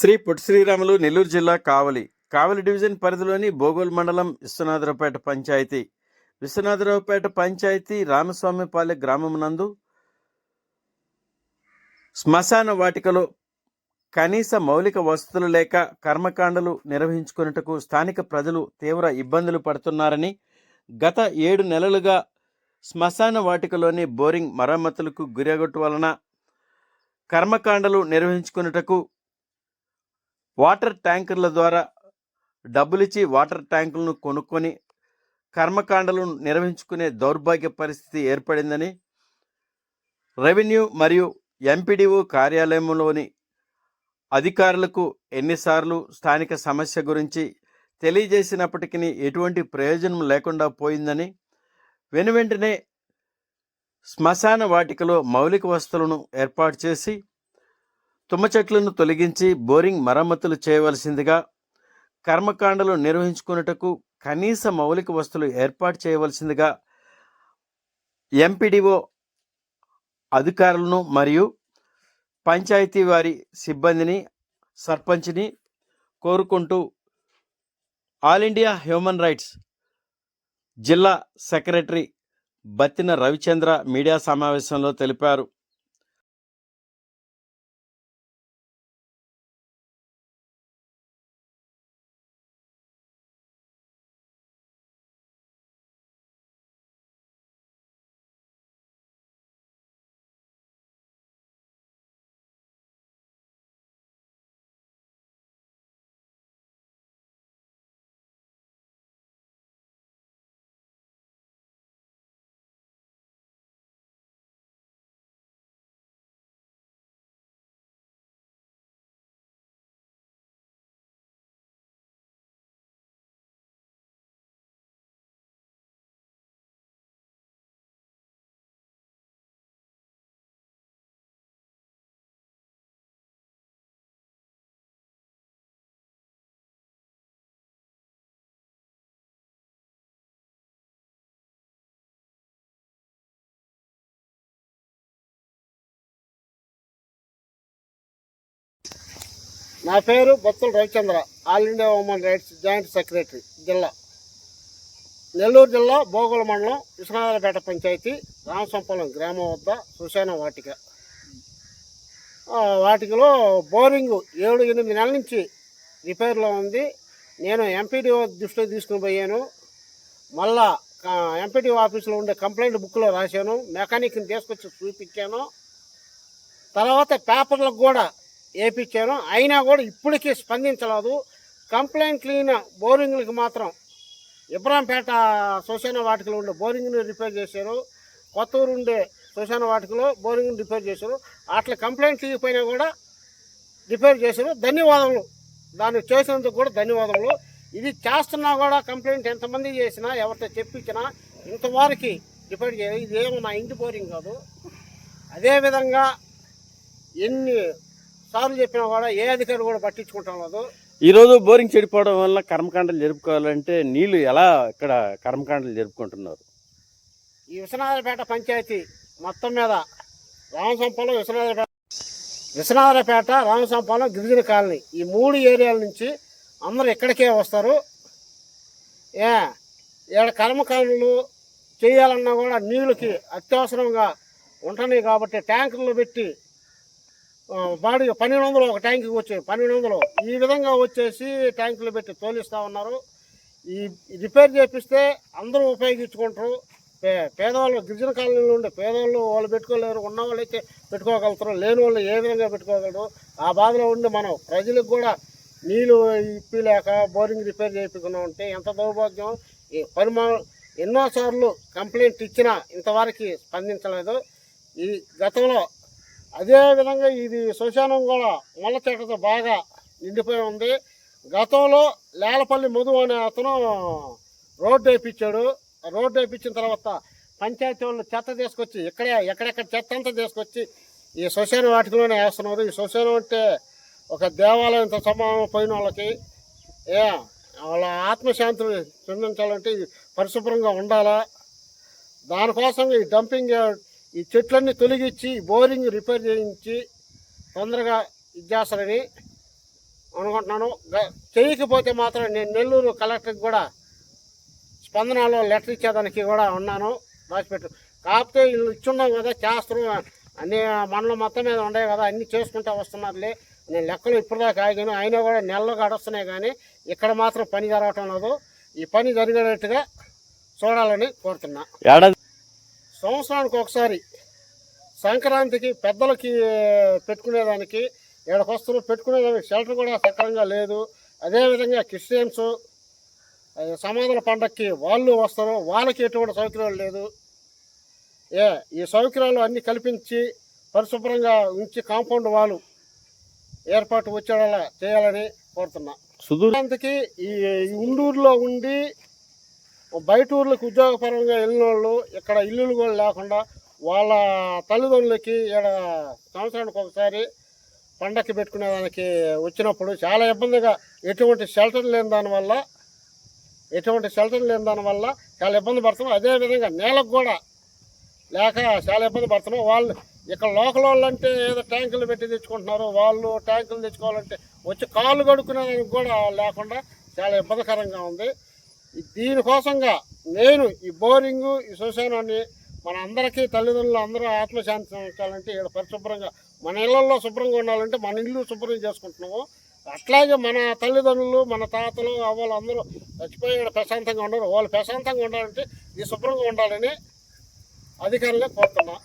శ్రీ పొట్టి శ్రీరాములు నెల్లూరు జిల్లా కావలి. కావలి డివిజన్ పరిధిలోని బోగోల్ మండలం విశ్వనాథరావుపేట పంచాయతీ. విశ్వనాథరావుపేట పంచాయతీ రామస్వామిపాలె గ్రామం నందు శ్మశాన వాటికలో కనీస మౌలిక వసతులు లేక కర్మకాండలు నిర్వహించుకున్నట్టుకు స్థానిక ప్రజలు తీవ్ర ఇబ్బందులు పడుతున్నారని గత ఏడు నెలలుగా శ్మశాన వాటికలోని బోరింగ్ మరమ్మతులకు గురగొట్టు వలన కర్మకాండలు నిర్వహించుకున్నటకు వాటర్ ట్యాంకర్ల ద్వారా డబ్బులిచ్చి వాటర్ ట్యాంకులను కొనుక్కొని కర్మకాండలను నిర్వహించుకునే దౌర్భాగ్య పరిస్థితి ఏర్పడిందని రెవెన్యూ మరియు ఎంపీడీఓ కార్యాలయంలోని అధికారులకు ఎన్నిసార్లు స్థానిక సమస్య గురించి తెలియజేసినప్పటికీ ఎటువంటి ప్రయోజనం లేకుండా పోయిందని వెనువెంటనే శ్మశాన వాటికలో మౌలిక వస్తువులను ఏర్పాటు చేసి తుమ్మ చెట్లను తొలగించి బోరింగ్ మరమ్మతులు చేయవలసిందిగా కర్మకాండలు నిర్వహించుకున్నటకు కనీస మౌలిక వస్తువులు ఏర్పాటు చేయవలసిందిగా ఎంపీడీఓ అధికారులను మరియు పంచాయతీ వారి సిబ్బందిని సర్పంచ్ని కోరుకుంటూ ఆల్ ఇండియా హ్యూమన్ రైట్స్ జిల్లా సెక్రటరీ బత్తిన రవిచంద్ర మీడియా సమావేశంలో తెలిపారు. నా పేరు Bottula Ravichandra. All India women rights joint secretary జిల్లా. నెల్లూరు జిల్లా భోగుల మండలం విశ్వనాథపేట పంచాయతీ రామసంపలం గ్రామం వద్ద సుశాన వాటిక. వాటికలో బోరింగ్ ఏడు ఎనిమిది నెలల నుంచి రిపేర్లో ఉంది. నేను ఎంపీడీఓ దృష్టిలో తీసుకుని పోయాను. మళ్ళా ఎంపీడీఓ ఆఫీస్లో ఉండే కంప్లైంట్ బుక్లో రాశాను. మెకానిక్ని తీసుకొచ్చి చూపించాను. తర్వాత పేపర్లకు కూడా వేయించారు అయినా కూడా ఇప్పటికీ స్పందించలేదు. కంప్లైంట్ క్లీన్ బోరింగ్లకు మాత్రం ఇబ్రాంపేట శ్మశాన వాటికలో ఉండే బోరింగ్ని రిపేర్ చేశారు. కొత్తూరు ఉండే శ్మశాన వాటికలో బోరింగ్ని రిపేర్ చేశారు. అట్లా కంప్లైంట్ తీయకపోయినా కూడా రిపేర్ చేశారు. ధన్యవాదములు. దాన్ని చేసినందుకు కూడా ధన్యవాదములు. ఇది చేస్తున్నా కూడా కంప్లైంట్ ఎంతమంది చేసినా ఎవరితో చెప్పించినా ఇంతవరకు రిపేర్ చేయాలి ఇదేమో నా ఇంటి బోరింగ్ కాదు. అదేవిధంగా ఎన్ని సార్లు చెప్పినా కూడా ఏ అధికారి కూడా పట్టించుకుంటాం లేదు ఈరోజు బోరింగ్ చెడిపోవడం వల్ల కర్మకాండలు జరుపుకోవాలంటే నీళ్ళు ఎలా ఇక్కడ కర్మకాండలు జరుపుకుంటున్నారు? ఈ విశ్వనాథపేట పంచాయతీ మొత్తం మీద రామసంపలం విశ్వనాథపేట విశ్వనాథపేట రామసంపలం గిరిజన కాలనీ ఈ మూడు ఏరియాల నుంచి అందరూ ఇక్కడికే వస్తారు. ఏ ఇక్కడ కర్మకాండలు చేయాలన్నా కూడా నీళ్ళకి అత్యవసరంగా ఉంటున్నాయి కాబట్టి ట్యాంకుల్లో పెట్టి బాడీ పన్నెండు వందలు ఒక ట్యాంకుకి వచ్చాయి పన్నెండు వందలు ఈ విధంగా వచ్చేసి ట్యాంకులు పెట్టి తోలిస్తూ ఉన్నారు. ఈ రిపేర్ చేపిస్తే అందరూ ఉపయోగించుకుంటారు. పే పేదవాళ్ళు గిరిజన కాలనీలో ఉండే పేదవాళ్ళు వాళ్ళు పెట్టుకోలేరు ఉన్న వాళ్ళు అయితే పెట్టుకోగలుగుతారు లేని వాళ్ళు ఏ విధంగా పెట్టుకోగలరు? ఆ బాధలో ఉండి మనం ప్రజలకు కూడా నీళ్ళు ఇప్పలేక బోరింగ్ రిపేర్ చేయించుకున్నాం అంటే ఎంత దౌర్భాగ్యం? ఈ పరిమాణం ఎన్నోసార్లు కంప్లైంట్ ఇచ్చినా ఇంతవరకు స్పందించలేదు. ఈ గతంలో అదేవిధంగా ఇది శ్మశానం కూడా ముళ్ళ చెట్లతో బాగా నిండిపోయి ఉంది. గతంలో లేలపల్లి మధు అనే అతను రోడ్డు వేయించాడు రోడ్డు వేయించిన తర్వాత పంచాయతీ వాళ్ళు చెత్త తీసుకొచ్చి ఇక్కడే ఎక్కడెక్కడ చెత్త అంతా తీసుకొచ్చి ఈ శ్మశాన వాటికలోనే వేస్తున్నారు. ఈ శ్మశానం అంటే ఒక దేవాలయంతో సమానం పోయిన వాళ్ళకి ఏ వాళ్ళ ఆత్మశాంతిని చెందించాలంటే పరిశుభ్రంగా ఉండాలా? దానికోసం ఈ డంపింగ్ ఈ చెట్లన్నీ తొలగించి బోరింగ్ రిపేర్ చేయించి తొందరగా ఇచ్చేస్తారని అనుకుంటున్నాను. చేయకపోతే మాత్రం నేను నెల్లూరు కలెక్టర్కి కూడా స్పందనలో లెటర్ ఇచ్చేదానికి కూడా ఉన్నాను. రాసిపెట్టు. కాకపోతే వీళ్ళు ఇచ్చున్నాం కదా చేస్తారు అన్ని మనలో మొత్తం మీద ఉండే కదా అన్ని చేసుకుంటూ వస్తున్నారులే. నేను లెక్కలు ఇప్పటిదాకా ఆగాను. అయినా కూడా నెలలో గడుస్తున్నాయి కానీ ఇక్కడ మాత్రం పని జరగటం లేదు. ఈ పని జరిగేటట్టుగా చూడాలని కోరుతున్నా. సంవత్సరానికి ఒకసారి సంక్రాంతికి పెద్దలకి పెట్టుకునేదానికి ఏడకు వస్తారు పెట్టుకునేదానికి షెల్టర్ కూడా సక్రమంగా లేదు. అదేవిధంగా క్రిస్టియన్స్ సమాధుల పండక్కి వాళ్ళు వస్తారు. వాళ్ళకి ఎటువంటి సౌకర్యాలు లేదు. ఏ ఈ సౌకర్యాలు అన్నీ కల్పించి పరిశుభ్రంగా ఉంచి కాంపౌండ్ వాళ్ళు ఏర్పాటు వచ్చేలా చేయాలని కోరుతున్నా. సుదూర్ సంక్రాంతికి ఈ ఈ ఉండూరులో ఉండి బయట ఊర్లకు ఉద్యోగపరంగా వెళ్ళిన వాళ్ళు ఇక్కడ ఇల్లులు కూడా లేకుండా వాళ్ళ తల్లిదండ్రులకి ఈడ సంవత్సరానికి ఒకసారి పండక్కి పెట్టుకునేదానికి వచ్చినప్పుడు చాలా ఇబ్బందిగా ఎటువంటి షెల్టర్ లేని దానివల్ల ఎటువంటి షెల్టర్ లేని దానివల్ల చాలా ఇబ్బంది పడుతున్నాం. అదేవిధంగా నేలకు కూడా లేక చాలా ఇబ్బంది పడుతున్నాం. వాళ్ళు ఇక్కడ లోకల్ వాళ్ళు అంటే ఏదో ట్యాంకులు పెట్టి తెచ్చుకుంటున్నారు. వాళ్ళు ట్యాంకులు తెచ్చుకోవాలంటే వచ్చి కాళ్ళు కడుక్కునేదానికి కూడా లేకుండా చాలా ఇబ్బందికరంగా ఉంది. దీనికోసంగా నేను ఈ బోరింగు ఈ శ్మశానాన్ని మన అందరికీ తల్లిదండ్రులు అందరూ ఆత్మశాంతి ఉంచాలంటే ఇక్కడ పరిశుభ్రంగా మన ఇళ్ళలో శుభ్రంగా ఉండాలంటే మన ఇల్లు శుభ్రం చేసుకుంటున్నాము. అట్లాగే మన తల్లిదండ్రులు మన తాతలు అవ్వాలి అందరూ చచ్చిపోయి ఇక్కడ ప్రశాంతంగా ఉండరు వాళ్ళు ప్రశాంతంగా ఉండాలంటే ఇది శుభ్రంగా ఉండాలని అధికారులే కోరుతున్నా.